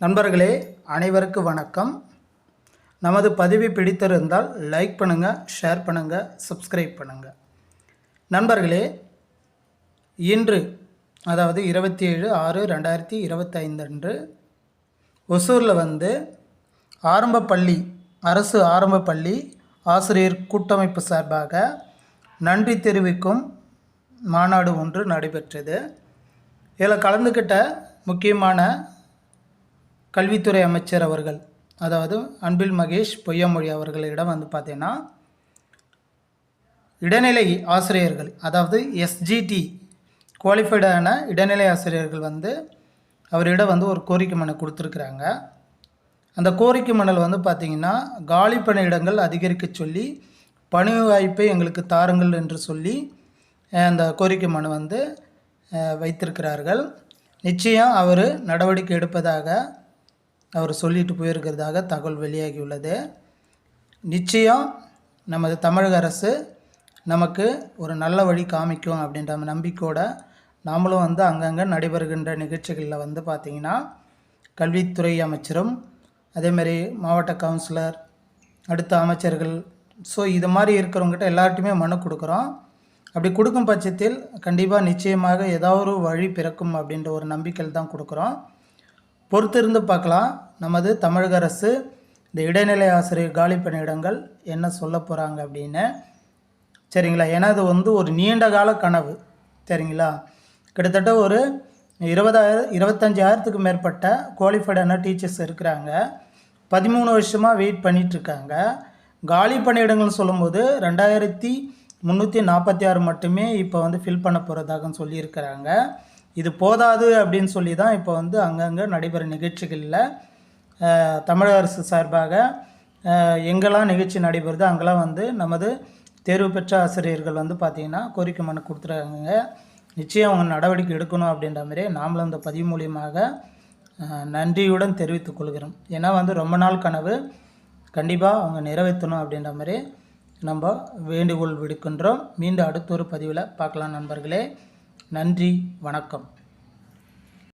நண்பர்களே அனைவருக்கு வணக்கம். நமது பதிவு பிடித்திருந்தால் லைக் பண்ணுங்கள் ஷேர் பண்ணுங்கள் சப்ஸ்கிரைப் பண்ணுங்கள் நண்பர்களே இன்று அதாவது இருபத்தி ஏழு ஆறு ரெண்டாயிரத்தி இருபத்தைந்து அன்று ஒசூரில் வந்து ஆரம்ப பள்ளி அரசு ஆரம்ப பள்ளி ஆசிரியர் கூட்டமைப்பு சார்பாக நன்றி தெரிவிக்கும் மாநாடு ஒன்று நடைபெற்றது. இதில் கலந்துக்கிட்ட முக்கியமான கல்வித்துறை அமைச்சர் அவர்கள் அதாவது அன்பில் மகேஷ் பொய்யாமொழி அவர்களிடம் வந்து பார்த்தீங்கன்னா இடைநிலை ஆசிரியர்கள் அதாவது எஸ்ஜிடி குவாலிஃபைடான இடைநிலை ஆசிரியர்கள் வந்து அவரிடம் வந்து ஒரு கோரிக்கை மனு கொடுத்துருக்குறாங்க. அந்த கோரிக்கை மணல் வந்து பார்த்திங்கன்னா காலி பணியிடங்கள் அதிகரிக்க சொல்லி பணி வாய்ப்பை எங்களுக்கு தாருங்கள் என்று சொல்லி அந்த கோரிக்கை மனு வந்து வைத்திருக்கிறார்கள். நிச்சயம் அவர் நடவடிக்கை எடுப்பதாக அவர் சொல்லிட்டு போயிருக்கிறதாக தகவல் வெளியாகியுள்ளது. நிச்சயம் நமது தமிழக அரசு நமக்கு ஒரு நல்ல வழி காமிக்கும் அப்படின்ற நம்பிக்கையோட நாமளும் வந்து அங்கங்கே நடைபெறுகின்ற நிகழ்ச்சிகளில் வந்து பார்த்திங்கன்னா கல்வித்துறை அமைச்சரும் அதேமாரி மாவட்ட கவுன்சிலர் அடுத்த அமைச்சர்கள் ஸோ இது மாதிரி இருக்கிறவங்ககிட்ட எல்லார்ட்டையுமே மனு கொடுக்குறோம். அப்படி கொடுக்கும் பட்சத்தில் கண்டிப்பாக நிச்சயமாக ஏதாவது ஒரு வழி பிறக்கும் அப்படின்ற ஒரு நம்பிக்கையில் தான் கொடுக்குறோம். பொறுத்திருந்து பார்க்கலாம். நமது தமிழக அரசு இந்த இடைநிலை ஆசிரியர் காலி பணியிடங்கள் என்ன சொல்ல போகிறாங்க அப்படின்னு சரிங்களா? ஏன்னா இது வந்து ஒரு நீண்ட கால கனவு சரிங்களா? கிட்டத்தட்ட ஒரு இருபதாயிரம் இருபத்தஞ்சாயிரத்துக்கு மேற்பட்ட குவாலிஃபைடான டீச்சர்ஸ் இருக்கிறாங்க. பதிமூணு வருஷமாக வெயிட் பண்ணிகிட்ருக்காங்க காலி பணியிடங்கள்னு சொல்லும்போது ரெண்டாயிரத்தி முந்நூற்றி நாற்பத்தி ஆறு மட்டுமே இப்போ வந்து ஃபில் பண்ண போகிறதாக சொல்லியிருக்கிறாங்க. இது போதாது அப்படின்னு சொல்லி தான் இப்போ வந்து அங்கங்கே நடைபெற நிகழ்ச்சிகளில் தமிழக அரசு சார்பாக எங்கெல்லாம் நிகழ்ச்சி நடைபெறுதோ அங்கெல்லாம் வந்து நமது தேர்வு பெற்ற ஆசிரியர்கள் வந்து பார்த்திங்கன்னா கோரிக்கை மனு கொடுத்துருக்காங்க நிச்சயம் அவங்க நடவடிக்கை எடுக்கணும் அப்படின்ற மாதிரி நாமளும் இந்த பதிவு மூலியமாக நன்றியுடன் தெரிவித்துக் கொள்கிறோம். ஏன்னா வந்து ரொம்ப நாள் கனவு. கண்டிப்பாக அவங்க நிறைவேற்றணும் அப்படின்ற மாதிரி நம்ம வேண்டுகோள் விடுக்கின்றோம். மீண்டும் அடுத்த ஒரு பதிவில் பார்க்கலாம் நண்பர்களே. நன்றி வணக்கம்.